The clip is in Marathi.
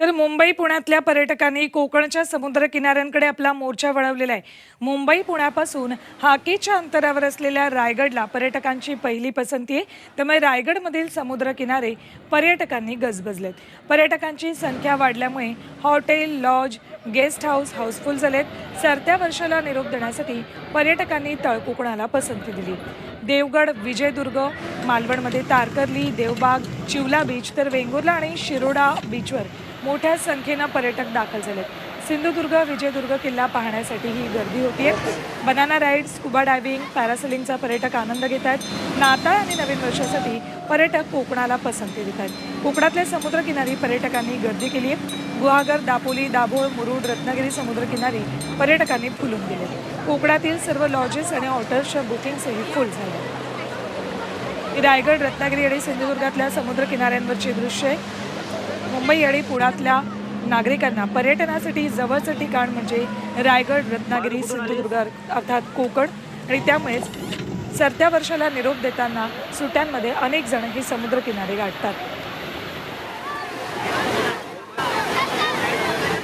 तर मुंबई पुण्यातल्या पर्यटकांनी कोकणच्या समुद्र किनाऱ्यांकडे आपला मोर्चा वळवलेला आहे. मुंबई पुण्यापासून हाकेच्या अंतरावर असलेल्या रायगडला पर्यटकांची पहिली पसंती आहे. त्यामुळे रायगडमधील समुद्र किनारे पर्यटकांनी गजबजलेत. पर्यटकांची संख्या वाढल्यामुळे hotel lodge guest house house full झालेत. सरत्या वर्षाला निरोप देण्यासाठी पर्यटकांनी तळकोकणाला पसंती दिली. देवगड विजयदुर्ग मालवणमध्ये तारकर्ली देवबाग चिवला बीच तर वेंगुर्ला आणि शिरोडा बीचवर मोठ्या संख्येनं पर्यटक दाखल झालेत. सिंधुदुर्ग विजयदुर्ग किल्ला पाहण्यासाठी ही गर्दी होतीये. बनाना राईड स्कुबा डायव्हिंग पॅरासेलिंगचा पर्यटक आनंद घेत आहेत. नाताळ आणि नवीन वर्षासाठी पर्यटक कोकणाला पसंती देत आहेत. कोकणातल्या समुद्रकिनारी पर्यटकांनी गर्दी केली आहे गुहागर दापोली दाभोळ मुरुड रत्नागिरी समुद्रकिनारी पर्यटकांनी फुलून गेले कोकणातील सर्व लॉजेस आणि हॉटेल्सच्या बुकिंगसही फुल झाले. रायगड रत्नागिरी आणि सिंधुदुर्गातल्या समुद्रकिनाऱ्यांवरची दृश्य मुंबई आणि पुण्यातल्या नागरिकांना पर्यटनासाठी जवळचं ठिकाण म्हणजे रायगड रत्नागिरी सिंधुदुर्ग अर्थात कोकण. आणि त्यामुळेच सरत्या वर्षाला निरोप देताना सुट्यांमध्ये अनेक जण हे समुद्रकिनारे गाठतात.